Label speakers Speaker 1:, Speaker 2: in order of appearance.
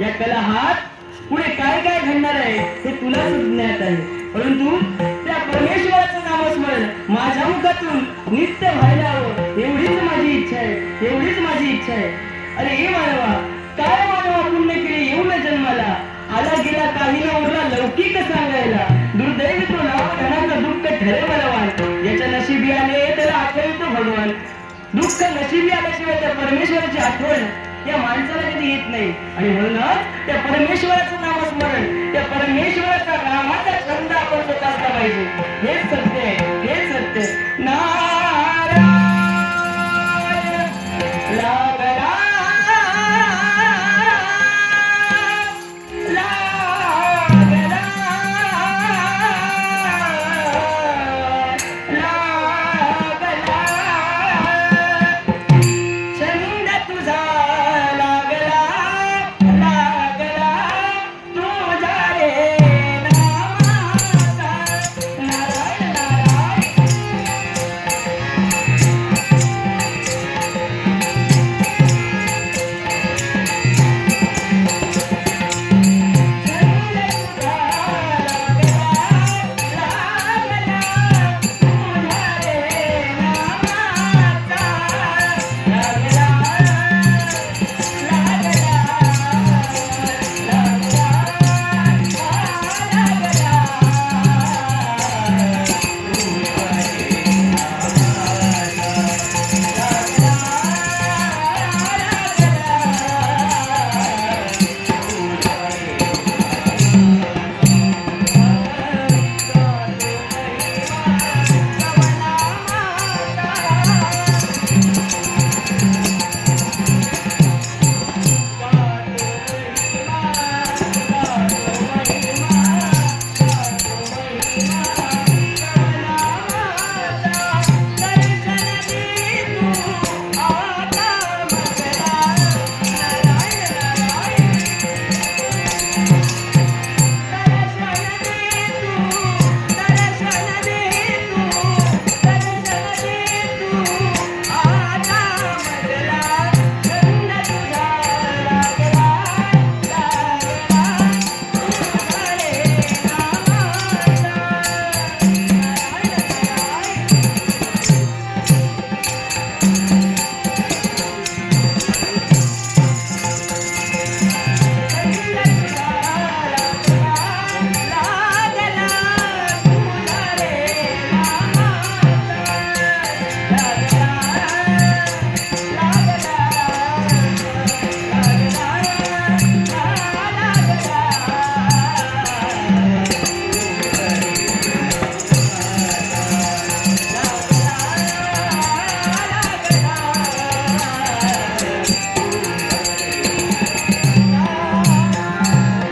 Speaker 1: या कला हात पुढे काय काय घडणार आहे हे तुला ज्ञात आहे. परंतु त्या परमेश्वराचं नामस्मरण माझ्या मुखातून नित्य व्हायला हवं. एवढीच माझी इच्छा आहे. एवढीच माझी इच्छा आहे. अरे हे मानवा काय मानवा पुण्य केले येऊन जन्माला? आला गेला काही ना उरला लौकिक सांगायला. दुर्दैव तो नाव धनाचं दुःख ठरे बलवान. याच्या नशिबी आले त्याला आठवतो भगवान. दुःख नशिबी आल्याशिवाय त्या परमेश्वराची आठवण या माणसाला कधी येत नाही. आणि म्हणूनच त्या परमेश्वराचं नामस्मरण त्या परमेश्वराचा नामाचा छंद आपण स्वतः असला पाहिजे. हेच सत्य